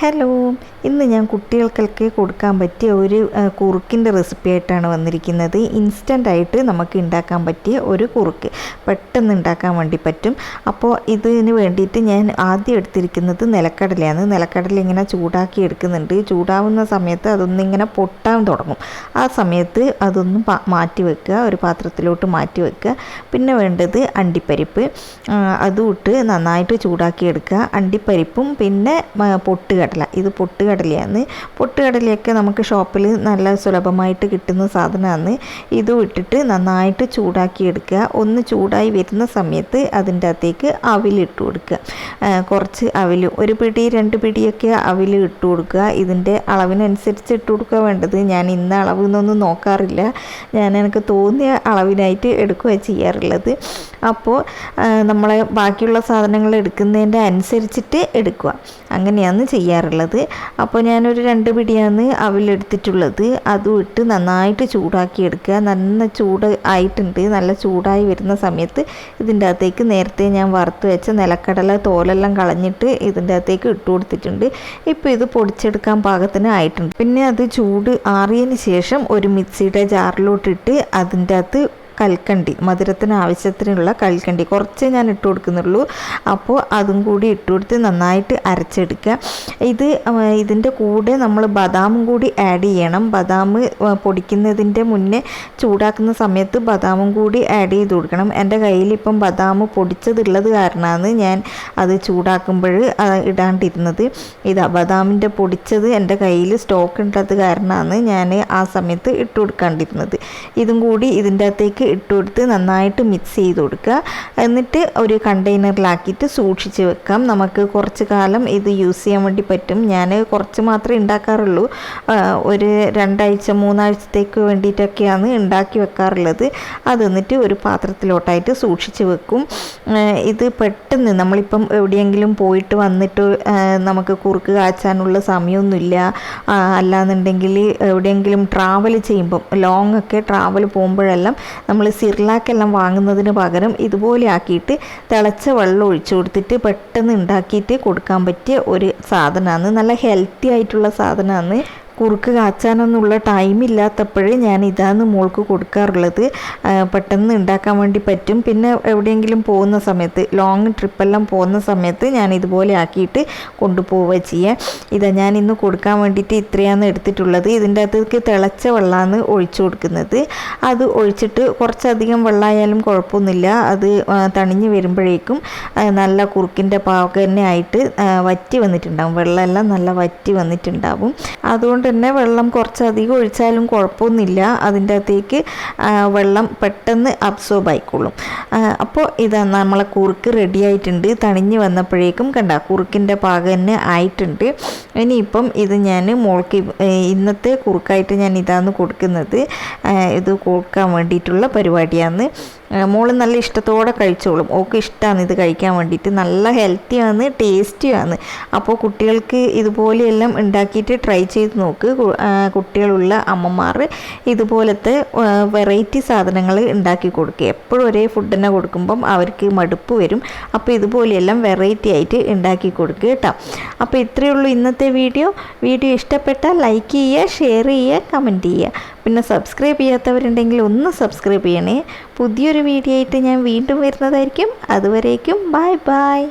Hello ഇന്ന് ഞാൻ കുട്ടികൾക്കൊക്കെ കൊടുക്കാൻ പറ്റിയ ഒരു കുറുക്കിന്റെ റെസിപ്പി ആയിട്ടാണ് വന്നിരിക്കുന്നത്. ഇൻസ്റ്റന്റ് ആയിട്ട് നമുക്ക് ഉണ്ടാക്കാൻ പറ്റിയ ഒരു കുറുക്ക്. പെട്ടെന്ന് ഉണ്ടാക്കാൻ വേണ്ടി പറ്റും. അപ്പോൾ ഇതിന് വേണ്ടിയിട്ട് ഞാൻ ആദ്യം എടുത്തിരിക്കുന്നത് നിലക്കടലയാണ്. നിലക്കടല ഇങ്ങനെ ചൂടാക്കി എടുക്കുന്നുണ്ട്. ചൂടാവുന്ന സമയത്ത് അതൊന്നിങ്ങനെ പൊട്ടാൻ തുടങ്ങും. ആ സമയത്ത് അതൊന്ന് മാറ്റി വെക്കുക. ഒരു പാത്രത്തിലോട്ട് മാറ്റി വെക്കുക. പിന്നെ വേണ്ടത് അണ്ടിപ്പരിപ്പ്. അതും ഇട്ട് നന്നായിട്ട് ചൂടാക്കി എടുക്കുക. അണ്ടിപ്പരിപ്പും പിന്നെ പൊട്ടുകടല. ഇത് പൊട്ടുകടലയാണ്. പൊട്ടുകടലയൊക്കെ നമുക്ക് ഷോപ്പിൽ നല്ല സുലഭമായിട്ട് കിട്ടുന്ന സാധനമാണ്. ഇതും ഇട്ടിട്ട് നന്നായിട്ട് ചൂടാക്കി എടുക്കുക. ഒന്ന് ചൂടായി വരുന്ന സമയത്ത് അതിന്റെ അകത്തേക്ക് അവിലിട്ട് കൊടുക്കുക. കുറച്ച് അവിൽ ഒരു പിടി രണ്ട് പിടിയൊക്കെ അവിൽ ഇട്ട് കൊടുക്കുക. ഇതിന്റെ അളവിനനുസരിച്ച് ഇട്ട് കൊടുക്കുക വേണ്ടത്. ഞാൻ ഇന്ന അളവ് എന്നൊന്നും നോക്കാറില്ല. ഞാൻ എനിക്ക് തോന്നിയ അളവിനായിട്ട് എടുക്കുക ചെയ്യാറുള്ളത്. അപ്പോൾ നമ്മളെ ബാക്കിയുള്ള സാധനങ്ങൾ എടുക്കുന്നതിന്റെ അനുസരിച്ചിട്ട് എടുക്കുക. അങ്ങനെയാണ് ചെയ്യാറുള്ളത്. അപ്പോൾ ഞാനൊരു രണ്ട് പിടിയാണ് അവിലെടുത്തിട്ടുള്ളത്. അതും ഇട്ട് നന്നായിട്ട് ചൂടാക്കി എടുക്കുക. നല്ല ചൂട് ആയിട്ടുണ്ട്. നല്ല ചൂടായി വരുന്ന സമയത്ത് ഇതിന്റെ അകത്തേക്ക് നേരത്തെ ഞാൻ വറുത്ത് വെച്ച നിലക്കടല തോലെല്ലാം കളഞ്ഞിട്ട് ഇതിന്റെ അകത്തേക്ക് ഇട്ട് കൊടുത്തിട്ടുണ്ട്. ഇപ്പോൾ ഇത് പൊടിച്ചെടുക്കാൻ പാകത്തിന് ആയിട്ടുണ്ട്. പിന്നെ അത് ചൂട് ആറിയതിന് ശേഷം ഒരു മിക്സിയുടെ ജാറിലോട്ടിട്ട് അതിന്റെ അകത്ത് കൽക്കണ്ടി മധുരത്തിന് ആവശ്യത്തിനുള്ള കൽക്കണ്ടി. കുറച്ച് ഞാൻ ഇട്ട് കൊടുക്കുന്നുള്ളൂ. അപ്പോൾ അതും കൂടി ഇട്ട് കൊടുത്ത് നന്നായിട്ട് അരച്ചെടുക്കുക. ഇത് ഇതിന്റെ കൂടെ നമ്മൾ ബദാമും കൂടി ആഡ് ചെയ്യണം. ബദാം പൊടിക്കുന്നതിന്റെ മുന്നേ ചൂടാക്കുന്ന സമയത്ത് ബദാമും കൂടി ആഡ് ചെയ്ത് കൊടുക്കണം. എന്റെ കയ്യിൽ ഇപ്പം ബദാം പൊടിച്ചതുള്ളത് കാരണമാണ് ഞാൻ അത് ചൂടാക്കുമ്പോൾ ഇടാണ്ടിരുന്നത്. ഇതാ ബദാമിന്റെ പൊടിച്ചത് എന്റെ കയ്യിൽ സ്റ്റോക്ക് ഉള്ളത് കാരണമാണ് ഞാൻ ആ സമയത്ത് ഇട്ട് കൊടുക്കാണ്ടിരുന്നത്. ഇതും കൂടി ഇതിന്റെ അകത്തേക്ക് ഇട്ട് കൊടുത്ത് നന്നായിട്ട് മിക്സ് ചെയ്ത് കൊടുക്കുക. എന്നിട്ട് ഒരു കണ്ടെയ്നറിലാക്കിയിട്ട് സൂക്ഷിച്ച് വെക്കാം. നമുക്ക് കുറച്ച് കാലം ഇത് യൂസ് ചെയ്യാൻ വേണ്ടി പറ്റും. ഞാൻ കുറച്ച് മാത്രമേ ഉണ്ടാക്കാറുള്ളൂ. ഒരു രണ്ടാഴ്ച മൂന്നാഴ്ചത്തേക്ക് വേണ്ടിയിട്ടൊക്കെയാണ് ഉണ്ടാക്കി വെക്കാറുള്ളത്. അത് എന്നിട്ട് ഒരു പാത്രത്തിലോട്ടായിട്ട് സൂക്ഷിച്ച് വെക്കും. ഇത് പെട്ടെന്ന് നമ്മളിപ്പം എവിടെയെങ്കിലും പോയിട്ട് വന്നിട്ട് നമുക്ക് കുറുക്ക് കാച്ചാനുള്ള സമയമൊന്നുമില്ല. അല്ലാന്നുണ്ടെങ്കിൽ എവിടെയെങ്കിലും ട്രാവൽ ചെയ്യുമ്പം ലോങ് ഒക്കെ ട്രാവൽ പോകുമ്പോഴെല്ലാം നമ്മൾ സിർലാക്കെല്ലാം വാങ്ങുന്നതിന് പകരം ഇതുപോലെ ആക്കിയിട്ട് തിളച്ച വെള്ളം ഒഴിച്ചു കൊടുത്തിട്ട് പെട്ടെന്ന് ഉണ്ടാക്കിയിട്ട് കൊടുക്കാൻ പറ്റിയ ഒരു സാധനമാണ്. നല്ല ഹെൽത്തി ആയിട്ടുള്ള സാധനമാണ്. കുറുക്ക് കാച്ചാനൊന്നുള്ള ടൈം ഇല്ലാത്തപ്പോഴേ ഞാൻ ഇതാണ് മോൾക്ക് കൊടുക്കാറുള്ളത്. പെട്ടെന്ന് ഉണ്ടാക്കാൻ വേണ്ടി പറ്റും. പിന്നെ എവിടെയെങ്കിലും പോകുന്ന സമയത്ത് ലോങ് ട്രിപ്പെല്ലാം പോകുന്ന സമയത്ത് ഞാൻ ഇതുപോലെ ആക്കിയിട്ട് കൊണ്ടുപോവുക ചെയ്യുക ഇതാ ഞാൻ ഇന്ന് കൊടുക്കാൻ വേണ്ടിയിട്ട് ഇത്രയാണ് എടുത്തിട്ടുള്ളത്. ഇതിന്റെ അകത്തേക്ക് തിളച്ച വെള്ളമാണ് ഒഴിച്ചു കൊടുക്കുന്നത്. അത് ഒഴിച്ചിട്ട് കുറച്ചധികം വെള്ളമായാലും കുഴപ്പമൊന്നുമില്ല. അത് തണിഞ്ഞ് വരുമ്പോഴേക്കും നല്ല കുറുക്കിന്റെ പാകം ആയിട്ട് വറ്റി വന്നിട്ടുണ്ടാകും വെള്ളമെല്ലാം നല്ല വറ്റി വന്നിട്ടുണ്ടാവും. അതുകൊണ്ട് തന്നെ വെള്ളം കുറച്ചധികം ഒഴിച്ചാലും കുഴപ്പമൊന്നുമില്ല. അതിന്റെ അകത്തേക്ക് വെള്ളം പെട്ടെന്ന് അബ്സോർബ് ആയിക്കോളും. അപ്പോൾ ഇതാ നമ്മളെ കുറുക്ക് റെഡി ആയിട്ടുണ്ട്. തണിഞ്ഞ് വന്നപ്പോഴേക്കും കണ്ട കുറുക്കിന്റെ പാകം തന്നെ ആയിട്ടുണ്ട്. ഇനിയിപ്പം ഇത് ഞാൻ മോൾക്ക് ഇന്നത്തെ കുറുക്കായിട്ട് ഞാൻ ഇതാണ് കൊടുക്കുന്നത് ഇത് കൊടുക്കാൻ വേണ്ടിയിട്ടുള്ള പരിപാടിയാണ്. മോൾ നല്ല ഇഷ്ടത്തോടെ കഴിച്ചോളും. ഓക്ക് ഇഷ്ടമാണ് ഇത് കഴിക്കാൻ വേണ്ടിയിട്ട്. നല്ല ഹെൽത്തിയാണ് ടേസ്റ്റിയാണ്. അപ്പോൾ കുട്ടികൾക്ക് ഇതുപോലെയെല്ലാം ഉണ്ടാക്കിയിട്ട് ട്രൈ ചെയ്ത് നോക്ക്. കുട്ടികളുള്ള അമ്മമാർ ഇതുപോലത്തെ വെറൈറ്റി സാധനങ്ങൾ ഉണ്ടാക്കി കൊടുക്കുക എപ്പോഴും ഒരേ ഫുഡ് തന്നെ കൊടുക്കുമ്പം അവർക്ക് മടുപ്പ് വരും. അപ്പോൾ ഇതുപോലെയെല്ലാം വെറൈറ്റി ആയിട്ട് ഉണ്ടാക്കി കൊടുക്കുക കേട്ടോ. അപ്പോൾ ഇത്രയേ ഉള്ളൂ വീഡിയോ വീഡിയോ ഇഷ്ടപ്പെട്ടാൽ ലൈക്ക് ചെയ്യുക ഷെയർ ചെയ്യുക കമന്റ് ചെയ്യുക. പിന്നെ സബ്സ്ക്രൈബ് ചെയ്യാത്തവരുണ്ടെങ്കിൽ ഒന്ന് സബ്സ്ക്രൈബ് ചെയ്യണേ. പുതിയൊരു വീഡിയോ ആയിട്ട് ഞാൻ വീണ്ടും വരുന്നതായിരിക്കും. അതുവരേക്കും ബായ് ബായ്